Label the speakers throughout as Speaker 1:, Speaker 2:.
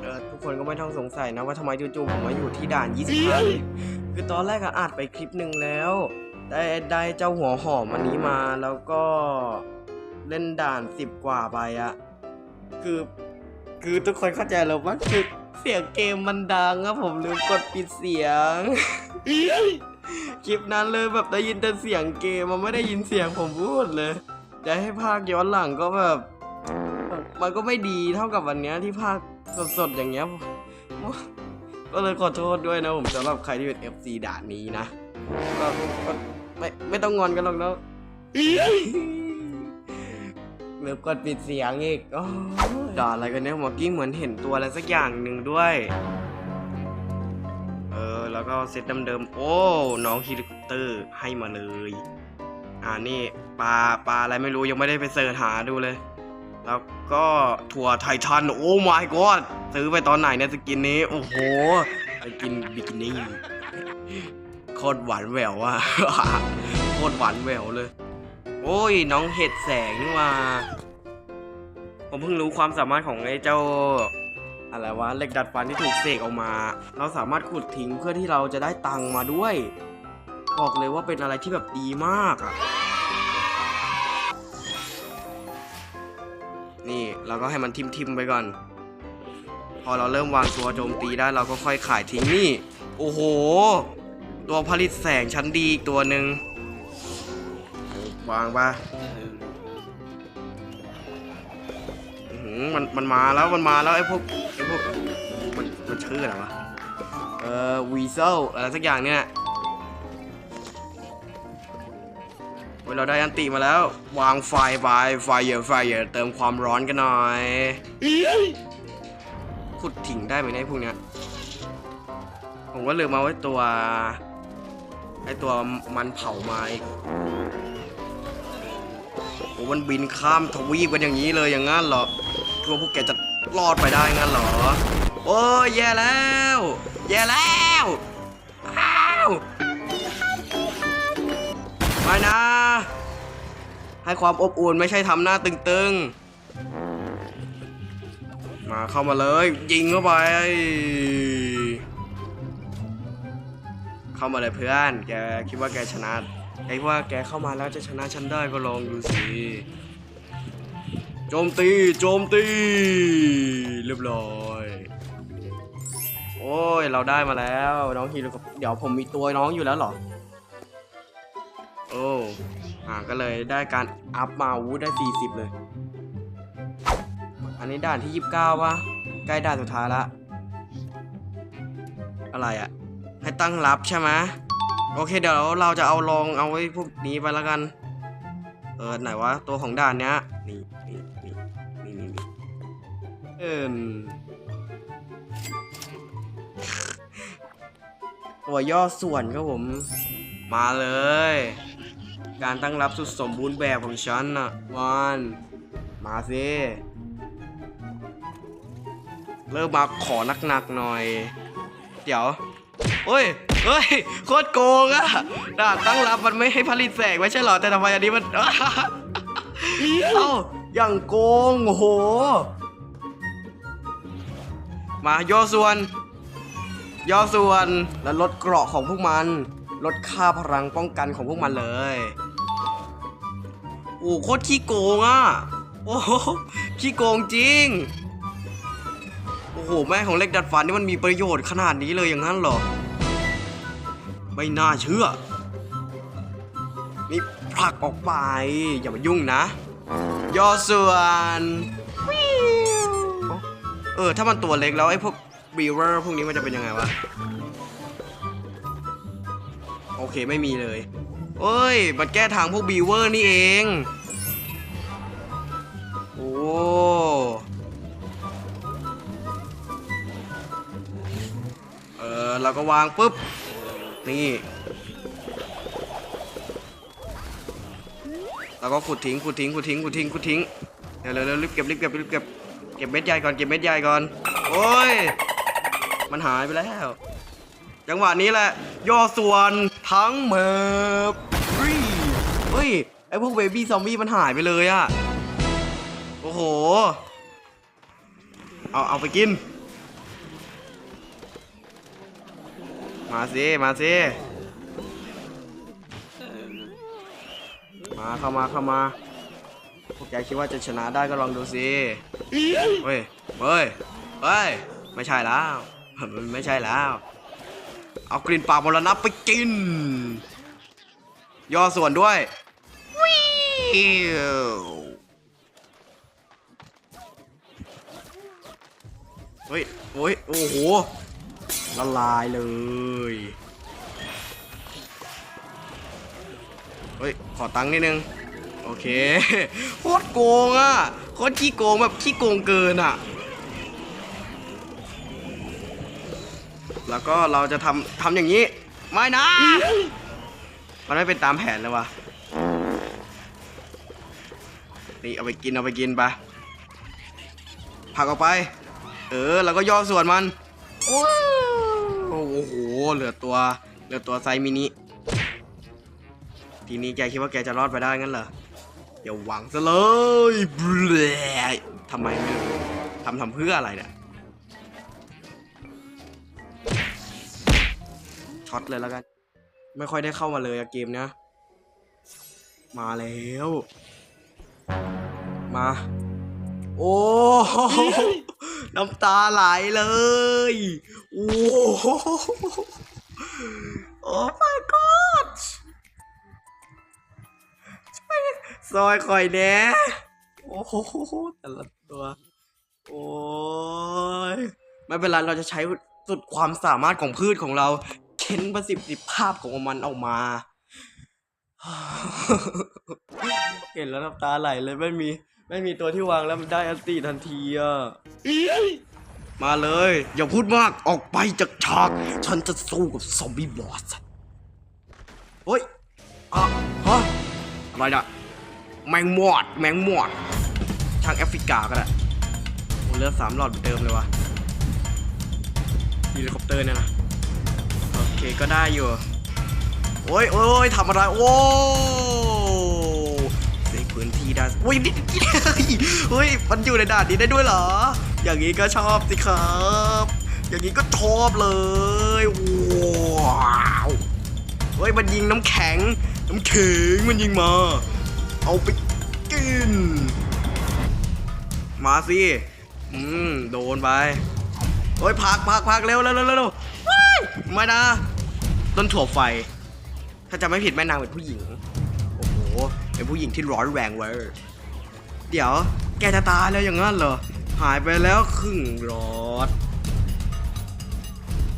Speaker 1: เออทุกคนก็ไม่ต้องสงสัยนะว่าทำไมจู่ๆผมมาอยู่ที่ด่าน 25คือตอนแรกอะอัดไปคลิปหนึ่งแล้ว ได้ได้เจ้าหัวหอมอันนี้มาแล้วก็เล่นด่านสิบกว่าไปอะคือ คือทุกคนเข้าใจแล้วว่าคือเสียงเกมมันดังอะผมลืมกดปิดเสียงคลิปนั้นเลยแบบได้ยินแต่เสียงเกมมันไม่ได้ยินเสียงผมพูดเลยจะให้ภาคย้อนหลังก็แบบ มันก็ไม่ดีเท่ากับวันเนี้ยที่ภาค สดๆอย่างเงี้ยก็เลยขอโทษด้วยนะผมสำหรับใครที่เป็น FC ด่านนี้นะก็ไม่ไม่ต้องงอนกันหรอกแล้วเลืมกดปิดเสียงอีกด่าอะไรกันเนี่ยมอกี้เหมือนเห็นตัวอะไรสักอย่างหนึ่งด้วย เออ แล้วก็เซตเดิมๆ โอ้ น้องเฮลิคอปเตอร์ให้มาเลย อ่านี่ปลาปลาอะไรไม่รู้ยังไม่ได้ไปเสิร์ชหาดูเลย แล้วก็ถั่วไททัน โอ้ my god ซื้อไปตอนไหนเนี่ยสกินนี้ โอ้โหไปกินบิกินี่โคตรหวานแหววอะโคตรหวานแหววเลย โอ้ย น้องเห็ดแสงนี่ว่า ผมเพิ่งรู้ความสามารถของไอ้เจ้า อะไรวะเหล็กดัดฟันที่ถูกเสกออกมา เราสามารถขุดทิ้งเพื่อที่เราจะได้ตังมาด้วย บอกเลยว่าเป็นอะไรที่แบบดีมากอะ นี่เราก็ให้มันทิมๆไปก่อน พอเราเริ่มวางตัวโจมตีได้เราก็ค่อยขายทิ้งนี่ โอ้โห ตัวผลิตแสงชั้นดีอีกตัวหนึ่งวางปะมันมันมาแล้วมันมาแล้วไอ้พวกไอ้พวกมันมันชื่ออะไรวะเอ่อวีเซลอะไรสักอย่างเนี่ย เราได้อันติมาแล้ว วางไฟไปไฟเยอะไฟเยอะเติมความร้อนกันหน่อยขุดถิ่งได้ไหมเนี่ยพวกเนี้ยผมก็ลืมมาไว้ตัวไอตัวมันเผามาอีกโอ้มันบินข้ามทวีปกันอย่างนี้เลยอย่างงั้นเหรอคิดว่าพวกแกจะรอดไปได้งั้นเหรอ โอ้ยแย่แล้ว แย่แล้วอ้าวไม่นะ ให้ความอบอุ่นไม่ใช่ทำหน้าตึงๆ มาเข้ามาเลย ยิงเข้าไป เข้ามาเลยเพื่อน แกคิดว่าแกชนะไอ้ว่าแกเข้ามาแล้วจะชนะฉันได้ก็ลองดูสิโจมตีโจมตี เรียบร้อยโอ้ยเราได้มาแล้วน้องฮีโร่เดี๋ยวผมมีตัวน้องอยู่แล้วเหรอโอ้ อ่าก็เลยได้การอัพมาวุธได้ 40 เลย อันนี้ด่านที่ 29วะใกล้ด่านสุดท้ายละ อะไรอะให้ตั้งรับใช่ไหมโอเคเดี๋ยวเราจะเอาลองเอาไว้พวกนี้ไปแล้วกัน เออไหนวะตัวของด่านเนี้ยนี่นี่นี่นี่นี่นี่เออตัวย่อส่วนครับผม มาเลย การตั้งรับสุดสมบูรณ์แบบของฉันน่ะวันมาสิเริ่มมาขอหนักๆหน่อย เดี๋ยวเฮ้ยเฮ้ยโคตรโกงอะด่านตั้งรับมันไม่ให้ผลิตแสงไม่ใช่หรอแต่ทำไมอันนี้มันเอ้าอย่างโกงโอ้โหมาย่อส่วนย่อส่วนแล้วลดเกราะของพวกมัน ลดค่าพลังป้องกันของพวกมันเลยโอ้โคตรขี้โกงอะโอ้โหขี้โกงจริง โอ้โห แม่ของเล็กดัดฟันนี่มันมีประโยชน์ขนาดนี้เลยอย่างนั้นหรอ ไม่น่าเชื่อ นี่ผลักออกไป อย่ามายุ่งนะ ย่อส่วนเออ ถ้ามันตัวเล็กแล้วไอ้พวกบีเวอร์พวกนี้มันจะเป็นยังไงวะ อเคไม่มีเลยเอ้ยมันแก้ทางพวกบีเวอร์นี่เอง โอ้เออเราก็วางปุ๊บ นี่เราก็ขุดทิ้งขุดทิ้งขุดทิ้งขุดทิ้งขุดทิ้งเร็วเร็วเร็วรีบเก็บรีบเก็บรีบเก็บเก็บเม็ดใหญ่ก่อนเก็บเม็ดใหญ่ก่อนโอ้ยมันหายไปแล้ว จังหวะนี้แหละย่อส่วนทั้งเมิบเฮ้ยไอพวกเบบี้ซอมบี้มันหายไปเลยอะโอ้โห เอาเอาไปกิน มาสิมาสิมาเข้ามาเข้ามาพวกแกคิดว่าจะชนะได้ก็ลองดูสิเฮ้ยเฮ้ยเฮ้ยไม่ใช่แล้ว ไม่ใช่แล้ว เอากลิ่นปากมรณะไปกิน ย่อส่วนด้วยวิวเฮ้ยโอ้ยโอ้โห ละลายเลย เฮ้ย ขอตังค์นิดนึง โอเค โคตรโกงอะ โคตรขี้โกงแบบขี้โกงเกินอะ แล้วก็เราจะทำทำอย่างนี้ ไม่นะ มันไม่เป็นตามแผนเลยวะนี่เอาไปกินเอาไปกินไปผลักออกไป เออ แล้วก็ย่อส่วนมัน โอ้โห เหลือตัว เหลือตัวไซส์มินิ ทีนี้แกคิดว่าแกจะรอดไปได้งั้นเหรออย่าหวังซะเลยเบลทำไมไม่รู้ทำทำเพื่ออะไรเนี่ย ช็อตเลยแล้วกัน ไม่ค่อยได้เข้ามาเลยอะเกมเนี้ยมาแล้ว มา โอ้โหน้ำตาไหลเลย โอ้โหโอ้ my god ซอยคอยแน่โอ้โหแต่ละตัว โอ้ย ไม่เป็นไร เราจะใช้สุดความสามารถของพืชของเรา เค้นประสิทธิภาพของมันออกมา เห็นแล้วน้ำตาไหลเลยไม่มีไม่มีตัวที่วางแล้วมันได้อันตีทันทีอะมาเลย อย่าพูดมากออกไปจากฉาก ฉันจะสู้กับซอมบี้บอสเฮ้ยอะฮะอะไรนะแมงมอด แมงมอด ทางแอฟริกาก็ได้โอ้เลือดสามหลอดเหมือนเดิมเลยวะเฮลิคอปเตอร์เนี่ยนะโอเค ก็ได้อยู่ โอ้ยโอ้ยทำอะไร โอ้เสียพื้นที่ได้โอ้ยนี่เฮ้ย มันอยู่ในด่านนี้ได้ด้วยเหรอ อย่างนี้ก็ชอบสิครับ อย่างนี้ก็ชอบเลยว้าวเฮ้ย มันยิงน้ำแข็ง น้ำแข็งมันยิงมา เอาไปกิน มาสิ อืม โดนไปเฮ้ยพักพักพักเร็วเร็วเร็วเร็วไม่นะ ต้นถั่วไฟ ถ้าจะไม่ผิดแม่นางเป็นผู้หญิง โอ้โห เป็นผู้หญิงที่ร้อนแรงเว้ยเดี๋ยว แกจะตายแล้วอย่างนั้นเหรอ หายไปแล้วครึ่งรอด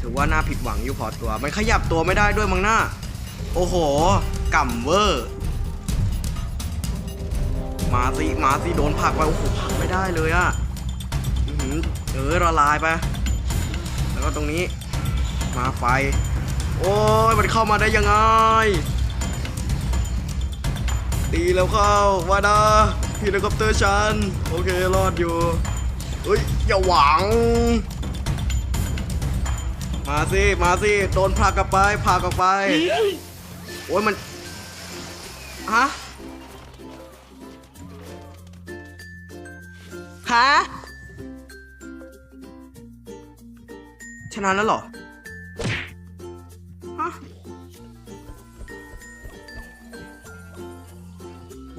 Speaker 1: ถือว่าน่าผิดหวังอยู่พอตัว มันขยับตัวไม่ได้ด้วยมั้งหน้า โอ้โหก่ำเวอร์ มาสิมาสิโดนผักไป โอ้โหผักไม่ได้เลยอะเออละลายไป แล้วก็ตรงนี้ มาไฟ โอ้ยมันเข้ามาได้ยังไง ตีแล้วเข้าวาดาพี่เฮลิคอปเตอร์ฉันโอเครอดอยู่เฮ้ยอย่าหวัง มาสิ มาสิ โดนผลักลับไปผลักออกไป โอ้ยมัน ฮะ ฮะ ชนะแล้วเหรอ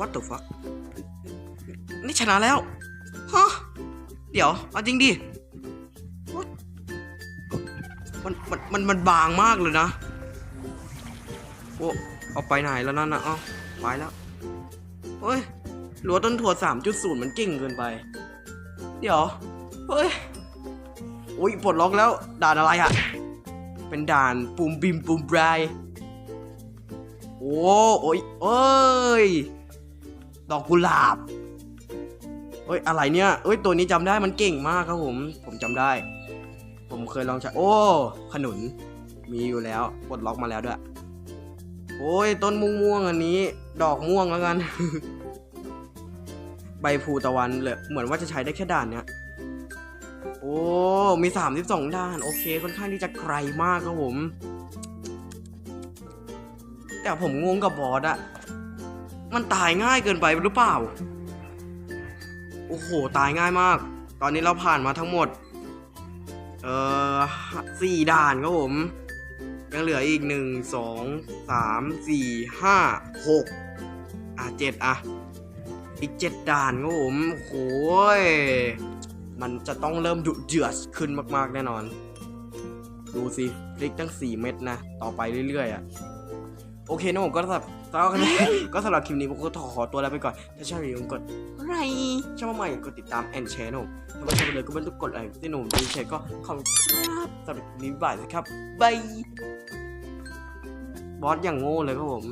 Speaker 1: What the fuck นี่ชนะแล้วฮะเดี๋ยวเอาจริงดิ What? มันมันมันมันบางมากเลยนะโอ้เอาไปไหนแล้วนั่นนะเอ้าไปแล้วเฮ้ยหรือว่าต้นถั่ว3.0 มันเก่งเกินไป เดี๋ยวเฮ้ยอุ้ยปลดล็อกแล้ว ด่านอะไรอะเป็นด่านปุ่มบิมปุ่มไบรโอ้โอ้ยเอ้ย ดอกกุหลาบเอ้ยอะไรเนี่ยเอ้ยตัวนี้จำได้มันเก่งมากครับผม ผมจำได้ ผมเคยลองใช้โอ้ขนุน มีอยู่แล้วปลดล็อกมาแล้วด้วย โอ้ยต้นม่วงม่วงๆอันนี้ ดอกม่วงแล้วกัน ใบพลูตะวันเลยเหมือนว่าจะใช้ได้แค่ด่านเนี้ยโอ้มีสามสิบสองด่าน โอเค ค่อนข้างที่จะไกลมากครับผม แต่ผมงงกับบอสอะ มันตายง่ายเกินไปหรือเปล่า โอ้โห ตายง่ายมาก ตอนนี้เราผ่านมาทั้งหมด เอ่อสี่ด่านครับผม ยังเหลืออีกหนึ่งสองสามสี่ห้าหกอะเจ็ดอะ อีกเจ็ดด่านครับผมโอ้โหยมันจะต้องเริ่มดุเดือดขึ้นมากๆแน่นอน ดูสิพลิกตั้ง4เม็ดนะ ต่อไปเรื่อยๆอะ โอเคนะผมก็สำหรับก็ก็สำหรับคลิปนี้ผมก็ขอตัวลาไปก่อน ถ้าชอบอย่าลืมกดไลค์ชอบมาใหม่กดติดตามแอนแชร์นะผมถ้าไม่ชอบเลยก็ไม่ต้องกดอะไรที่หนุ่มดีแชร์ก็ขอบคุณครับสำหรับคลิปนี้บายนะครับบายบอสอย่างโง่เลยครับผม